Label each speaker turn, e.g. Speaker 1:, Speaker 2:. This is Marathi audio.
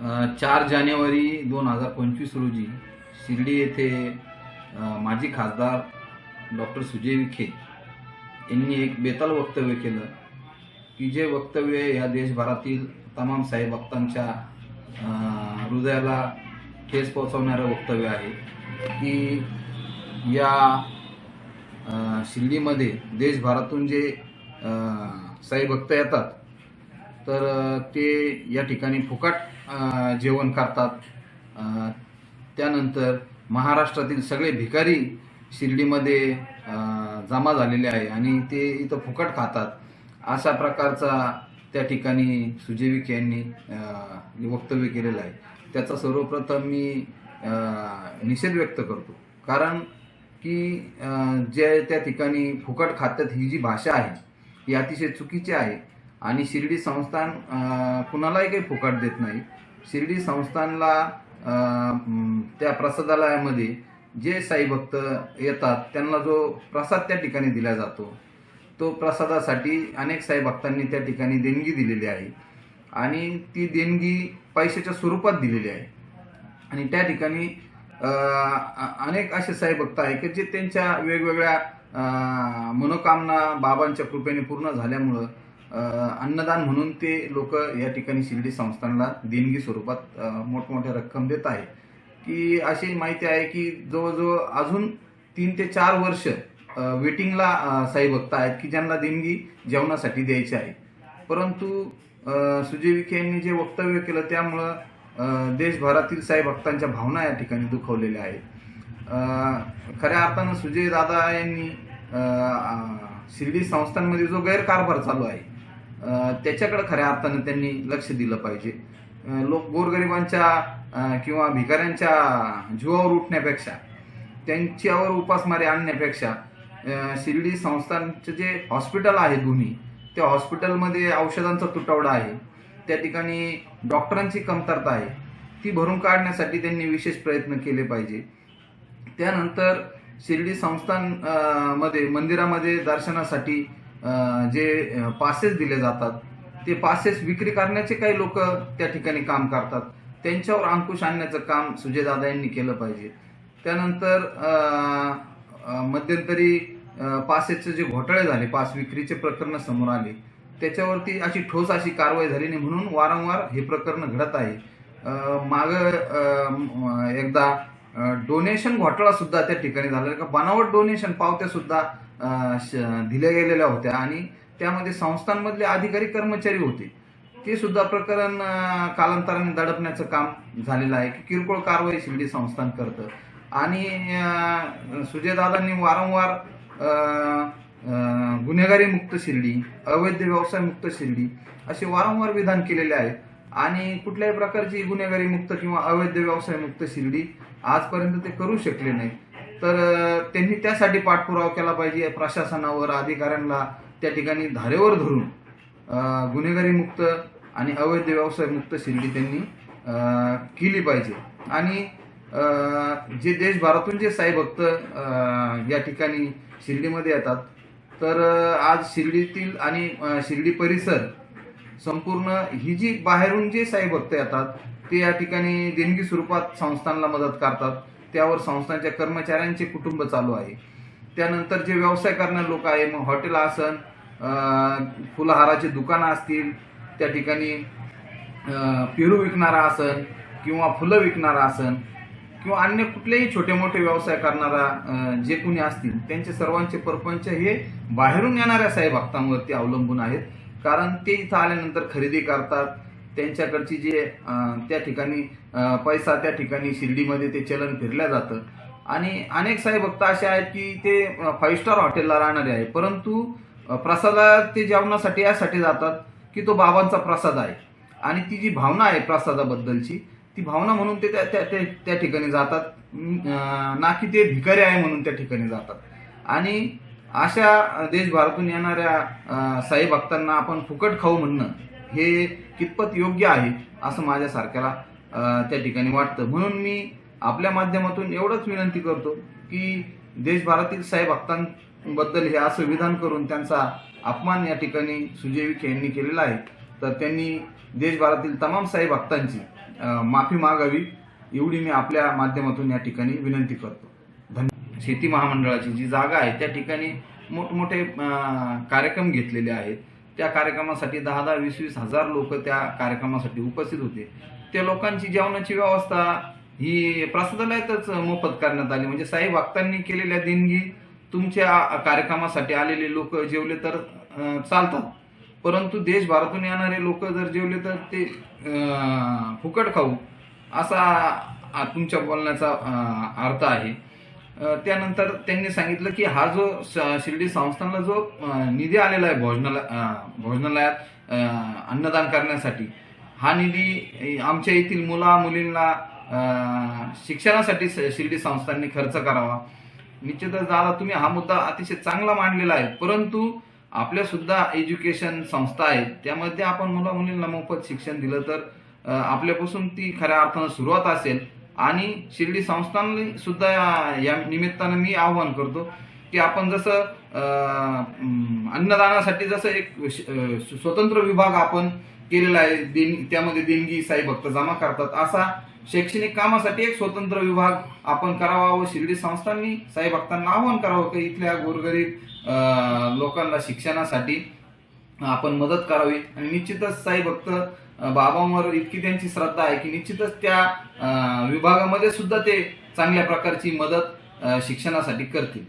Speaker 1: चार जानेवारी दोन हजार पंचवीस रोजी शिर्डी येथे माजी खासदार डॉक्टर सुजय विखे यांनी एक बेताल वक्तव्य केलं की जे वक्तव्य या देशभरातील तमाम साहेब भक्तांच्या हृदयाला ठेस पोहोचवणारं वक्तव्य आहे की या शिर्डीमध्ये देशभरातून जे साई भक्त येतात तर ते या ठिकाणी फुकट जेवण करतात. त्यानंतर महाराष्ट्रातील सगळे भिकारी शिर्डीमध्ये जमा झालेले आहे आणि ते इथं फुकट खातात. अशा प्रकारचा त्या ठिकाणी सुजय यांनी वक्तव्य केलेलं आहे. त्याचा सर्वप्रथम मी निषेध व्यक्त करतो. कारण की जे त्या ठिकाणी फुकट खातात ही जी भाषा आहे ही अतिशय चुकीची आहे. आणि शिर्डी संस्थान कुणालाही काही फुकट देत नाही. शिर्डी संस्थानला त्या प्रसादालयामध्ये जे साई भक्त येतात त्यांना जो प्रसाद त्या ठिकाणी दिला जातो तो प्रसादासाठी अनेक साई भक्तांनी त्या ठिकाणी देणगी दिलेली आहे. आणि ती देणगी पैशाच्या स्वरूपात दिलेली आहे. आणि त्या ठिकाणी अनेक असे साई भक्त आहे की जे त्यांच्या वेगवेगळ्या मनोकामना बाबांच्या कृपेने पूर्ण झाल्यामुळं अन्नदान म्हणून ते लोक या ठिकाणी शिर्डी संस्थानला देणगी स्वरूपात मोठमोठ्या रक्कम देत आहे. की अशी माहिती आहे की जवळजवळ अजून तीन ते चार वर्ष वेटिंगला साई भक्त आहेत की ज्यांना देणगी जेवणासाठी द्यायची आहे. परंतु सुजय विखे यांनी जे वक्तव्य केलं त्यामुळं देशभरातील साई भक्तांच्या भावना या ठिकाणी दुखवलेल्या आहेत. खऱ्या अर्थानं सुजय दादा यांनी शिर्डी संस्थांमध्ये जो गैरकारभार चालू आहे त्याच्याकडे खऱ्या अर्थानं त्यांनी लक्ष दिलं पाहिजे. लोक गोरगरिबांच्या किंवा भिकाऱ्यांच्या जीवावर उठण्यापेक्षा त्यांच्यावर उपासमारी आणण्यापेक्षा शिर्डी संस्थांचे जे हॉस्पिटल आहे दोन्ही त्या हॉस्पिटलमध्ये औषधांचा तुटवडा आहे. त्या ठिकाणी डॉक्टरांची कमतरता आहे. ती भरून काढण्यासाठी त्यांनी विशेष प्रयत्न केले पाहिजे. त्यानंतर शिर्डी संस्थानमध्ये मंदिरामध्ये दर्शनासाठी जे पासेस दिले जातात ते पासेस विक्री करण्याचे काही लोक त्या ठिकाणी काम करतात. त्यांच्यावर अंकुश आणण्याचं काम सुजयदादा यांनी केलं पाहिजे. त्यानंतर मध्यंतरी पासेसचे जे घोटाळे झाले पास विक्रीचे प्रकरण समोर आले त्याच्यावरती अशी ठोस अशी कारवाई झाली नाही म्हणून वारंवार हे प्रकरण घडत आहे. माग एकदा डोनेशन घोटाळा सुद्धा त्या ठिकाणी झाला का? बनावट डोनेशन पावत्या सुद्धा दिल्या गेलेल्या होत्या आणि त्यामध्ये संस्थांमधले अधिकारी कर्मचारी होते. ते सुद्धा प्रकरण कालांतराने दडपण्याचं काम झालेलं आहे. की किरकोळ कारवाई शिर्डी संस्थान करतं. आणि सुजयदादांनी वारंवार गुन्हेगारी मुक्त शिर्डी अवैध व्यवसाय मुक्त शिर्डी असे वारंवार विधान केलेले आहेत आणि कुठल्याही प्रकारची गुन्हेगारी मुक्त किंवा अवैध व्यवसाय मुक्त शिर्डी आजपर्यंत ते करू शकले नाही तर त्यांनी त्यासाठी पाठपुरावा केला पाहिजे प्रशासनावर अधिकाऱ्यांना त्या ठिकाणी धारेवर धरून गुन्हेगारी मुक्त आणि अवैध व्यवसाय मुक्त शिर्डी त्यांनी केली पाहिजे. आणि जे देशभरातून जे साई भक्त या ठिकाणी शिर्डीमध्ये येतात तर आज शिर्डीतील आणि शिर्डी परिसर संपूर्ण ही जी बाहेरून जे साई भक्त येतात ते या ठिकाणी देणगी स्वरूपात संस्थांना मदत करतात. त्यावर संस्थांच्या कर्मचाऱ्यांचे कुटुंब चालू आहे. त्यानंतर जे व्यवसाय करणारे लोक आहे मग हॉटेल असन फुलहाराचे दुकानं असतील त्या ठिकाणी पेरू विकणारा असन किंवा फुलं विकणारा असन किंवा अन्य कुठलेही छोटे मोठे व्यवसाय करणारा जे कुणी असतील त्यांचे सर्वांचे परपंच हे बाहेरून येणाऱ्या साई भक्तांवरती अवलंबून आहेत. कारण ते इथं आल्यानंतर खरेदी करतात त्यांच्याकडची जे त्या ठिकाणी पैसा त्या ठिकाणी शिर्डीमध्ये ते चलन फिरल्या जातं. आणि अनेक साई भक्त असे आहेत की ते फाईव्ह स्टार हॉटेलला राहणारे आहे परंतु प्रसादा प्रसादात ते जेवणासाठी यासाठी जातात की तो बाबांचा प्रसाद आहे. आणि ती जी भावना आहे प्रसादाबद्दलची ती भावना म्हणून ते त्या त्या- त्या ठिकाणी जातात. ना की ते भिकारी आहे म्हणून त्या ठिकाणी जातात. आणि अशा देशभरातून येणाऱ्या साई भक्तांना आपण फुकट खाऊ म्हणणं हे कितपत योग्य आहे असं माझ्यासारख्याला त्या ठिकाणी वाटतं. म्हणून मी आपल्या माध्यमातून एवढंच विनंती करतो की देशभरातील साहेब भक्तांबद्दल हे असं विधान करून त्यांचा अपमान या ठिकाणी सुजय विखे यांनी केलेला आहे. तर त्यांनी देशभरातील तमाम साई भक्तांची माफी मागावी एवढी मी आपल्या माध्यमातून या ठिकाणी विनंती करतो. धन्य शेती महामंडळाची जी जागा आहे त्या ठिकाणी मोठमोठे कार्यक्रम घेतलेले आहेत. त्या कार्यक्रमासाठी दहा दहा वीस वीस हजार लोक त्या कार्यक्रमासाठी उपस्थित होते. त्या लोकांची जेवणाची व्यवस्था ही प्रसादालयातच मोफत करण्यात आली. म्हणजे साई भक्तांनी केलेल्या देणगी तुमच्या कार्यक्रमासाठी आलेले लोक जेवले तर चालतात. परंतु देशभरातून येणारे लोक जर जेवले तर ते फुकट खाऊ असा तुमच्या बोलण्याचा अर्थ आहे. त्यानंतर त्यांनी सांगितलं की हा जो श- शिर्डी संस्थानला जो निधी आलेला आहे भोजनालय भोजनालयात अन्नदान करण्यासाठी हा निधी आमच्या येथील मुला मुलींना शिक्षणासाठी शिर्डी संस्थांनी खर्च करावा. निश्चितच दादा तुम्ही हा मुद्दा अतिशय चांगला मांडलेला आहे. परंतु आपल्या सुद्धा एज्युकेशन संस्था आहेत त्यामध्ये आपण मुला मुलींना मोफत शिक्षण दिलं तर आपल्यापासून ती खऱ्या अर्थानं सुरुवात असेल. आणि शिर्डी संस्थान सुद्धा या- या निमित्तानं मी आवाहन करतो की आपण जसं अन्नदानासाठी जसं एक श- स्वतंत्र विभाग आपण केलेला आहे देण त्यामध्ये देणगी साई भक्त जमा करतात असा शैक्षणिक कामासाठी एक स्वतंत्र विभाग आपण करावा व शिर्डी संस्थांनी साई भक्तांना आवाहन करावं की इथल्या गोरगरीब लोकांना शिक्षणासाठी आपण मदत करावी. आणि निश्चितच साई भक्त बाबांवर इतकी त्यांची श्रद्धा आहे की निश्चितच त्या विभागामध्ये सुद्धा ते चांगल्या प्रकारची मदत शिक्षणासाठी करतील.